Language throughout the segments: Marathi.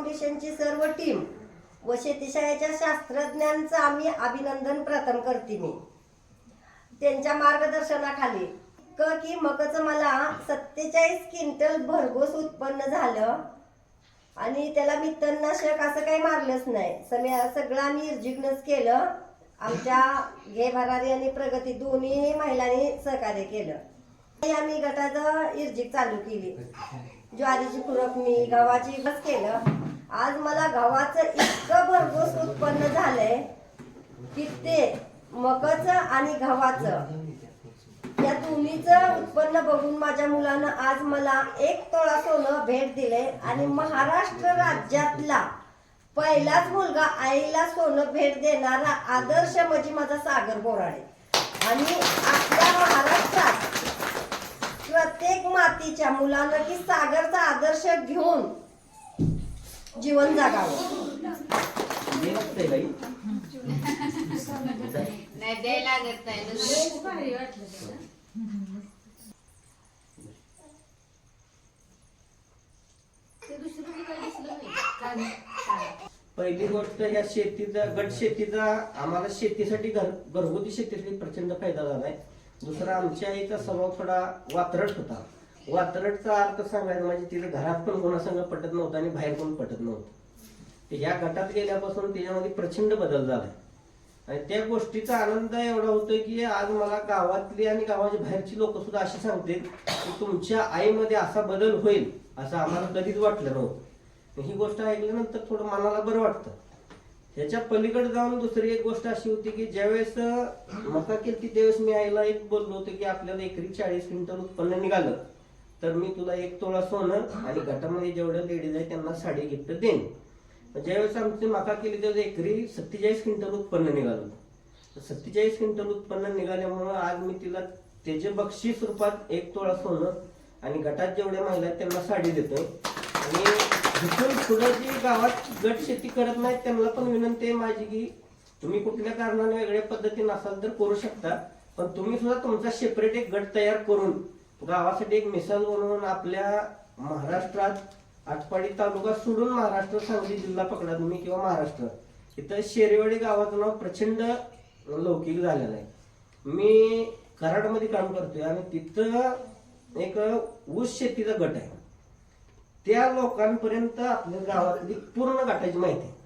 फाउंडेशनची सर्व टीम व शेतीशाळेच्या शास्त्रज्ञांचं आम्ही अभिनंदन प्रथम करते मी. त्यांच्या मार्गदर्शनाखाली क की मकचं मला सत्तेचाळीस क्विंटल भरघोस उत्पन्न झालं आणि त्याला मी तणनाशक असं काही मारलंच नाही. सगळ्या सगळं आम्ही इर्जिकनच केलं. आमच्या घे भरारी आणि प्रगती दोन्ही महिलांनी सहकार्य केलं. हे आम्ही गटाचं इर्जिक चालू केली. ज्वारीची खुरपणी गव्हाची बस केलं. आज मला गव्हाचं इतकं भरघोस उत्पन्न झालंय की ते मकच आणि गव्हाचं. या दोन्हीचं उत्पन्न बघून माझ्या मुलानं आज मला एक तोळा सोनं भेट दिले आणि महाराष्ट्र राज्यातला पहिलाच मुलगा आईला सोनं भेट देणारा आदर्श म्हणजे माझा सागर बोराडे. आणि आपल्या महाराष्ट्रात प्रत्येक मातीच्या मुलानं की सागरचा आदर्श घेऊन जीवन जगावं. नसते नाही. पहिली गोष्ट या शेतीचा गट शेतीचा आम्हाला शेतीसाठी घर घरगुती शेतीसाठी प्रचंड फायदा झालाय. दुसरा आमच्या आईचा स्वभाव थोडा वात्रट होता. वात्रटचा अर्थ सांगायचा म्हणजे तिला घरात पण कोणासंग पटत नव्हतं आणि बाहेर पण पटत नव्हतं. या गटात गेल्यापासून त्याच्यामध्ये प्रचंड बदल झालाय आणि त्या गोष्टीचा आनंद एवढा होतोय की आज मला गावातली आणि गावाच्या बाहेरची लोक सुद्धा अशी सांगतील की तुमच्या आईमध्ये असा बदल होईल असं आम्हाला कधीच वाटलं नव्हतं. ही गोष्ट ऐकल्यानंतर थोडं मनाला बरं वाटतं. ह्याच्या पलीकडे जाऊन दुसरी एक गोष्ट अशी होती की ज्यावेळेस मका केली त्यावेळेस मी आईला एक बोललो होतो की आपल्याला एकरी चाळीस क्विंटल उत्पन्न निघालं. तर मी तुला एक तोळा सोनं आणि गटामध्ये जेवढ्या लेडीज आहे त्यांना साडी गिफ्ट देईन. पण ज्यावेळेस आमची माका केली तेव्हा एकरी सत्तेचाळीस क्विंटल उत्पन्न निघालं. सत्तेचाळीस क्विंटल उत्पन्न निघाल्यामुळं आज मी तिला त्याचे बक्षीस रूपात एक तोळा सोनं आणि गटात जेवढ्या महिला आहेत त्यांना साडी देतोय. आणि जिथून पुढे जी गावात गट शेती करत नाहीत त्यांना पण विनंती आहे माझी की तुम्ही कुठल्या कारणाने वेगळ्या पद्धतीने असाल तर करू शकता. पण तुम्ही सुद्धा तुमचा सेपरेट एक गट तयार करून गावासाठी एक मिसाल बनवून आपल्या महाराष्ट्रात आटपाडी तालुका सोडून महाराष्ट्र सांगली जिल्हा पकडा तुम्ही किंवा महाराष्ट्र. इथं शेरेवाडी गावाचं नाव प्रचंड लौकिक झालेलं आहे. मी कराडमध्ये काम करतोय आणि तिथं एक ऊस शेतीचा गट आहे. त्या लोकांपर्यंत आपल्या गावातली पूर्ण गटाची माहिती आहे.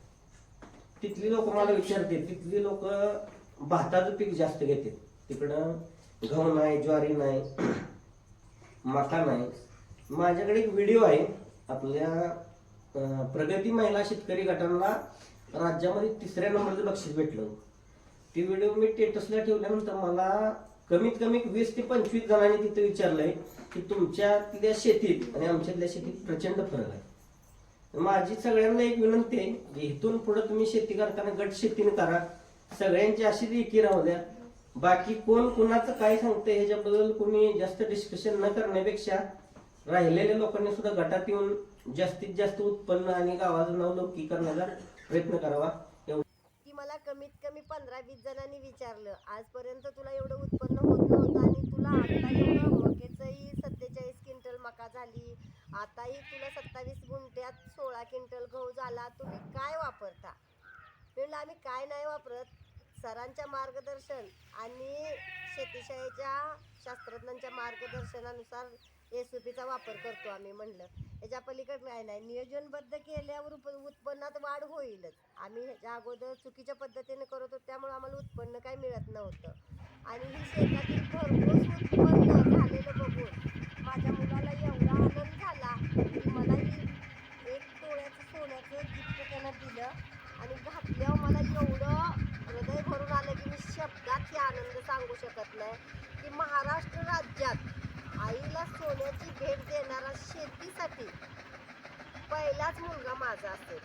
तिथली लोक मला विचारते तिथली लोक भाताचं पीक जास्त घेतात. तिकडं गहू नाही ज्वारी नाही. मका नाही. माझ्याकडे एक व्हिडिओ आहे. आपल्या प्रगती महिला शेतकरी गटांना राज्यामध्ये तिसऱ्या नंबरचं बक्षीस भेटलं. ती व्हिडिओ मी स्टेटसला ठेवल्यानंतर मला कमीत कमी वीस ते पंचवीस जणांनी तिथे विचारलंय की तुमच्यातल्या शेतीत आणि आमच्यातल्या शेतीत प्रचंड फरक आहे. माझी सगळ्यांना एक विनंती आहे की इथून पुढे तुम्ही शेती करताना गट शेतीने करा. सगळ्यांची अशीच एकी राहू द्या. बाकी कोण कुणाचं काय सांगते ह्याच्याबद्दल कोणी जास्त डिस्कशन न करण्यापेक्षा राहिलेल्या लोकांनी सुद्धा गटात येऊन जास्तीत जास्त उत्पन्न आणि गावाचं नाव करण्याचा प्रयत्न करावा. की मला कमीत कमी पंधरा वीस जणांनी विचारलं आजपर्यंत तुला एवढं उत्पन्न होत नव्हतं आणि तुला आता एवढं मकेचंही सत्तेचाळीस क्विंटल मका झाली आताही तुला सत्तावीस गुंठ्यात सोळा क्विंटल गहू झाला तुम्ही काय वापरता? मी म्हणलं आम्ही काय नाही वापरत. सरांच्या मार्गदर्शन आणि शेतीशाळेच्या शास्त्रज्ञांच्या मार्गदर्शनानुसार एस पीचा वापर करतो आम्ही म्हणलं. ह्याच्या पलीकडे नाही नाही नियोजनबद्ध केल्यावर उप- उत्पन्नात वाढ होईलच. आम्ही ह्याच्या अगोदर चुकीच्या पद्धतीने करत होतो त्यामुळे आम्हाला उत्पन्न काही मिळत नव्हतं. आणि ही शेतातील भरपूर उत्पन्न झालेलं बघून माझ्या मुलाला एवढा आनंद झाला की मलाही एक तोळ्याचं सोन्याचं गिफ्ट त्यानं दिलं आणि घातल्यावर मला एवढं हृदय भरून आलं की मी शब्दात हे आनंद सांगू शकत नाही की महाराष्ट्र राज्यात आईला सोन्याची भेट देणारा शेतीसाठी पहिलाच मुलगा माझा असेल.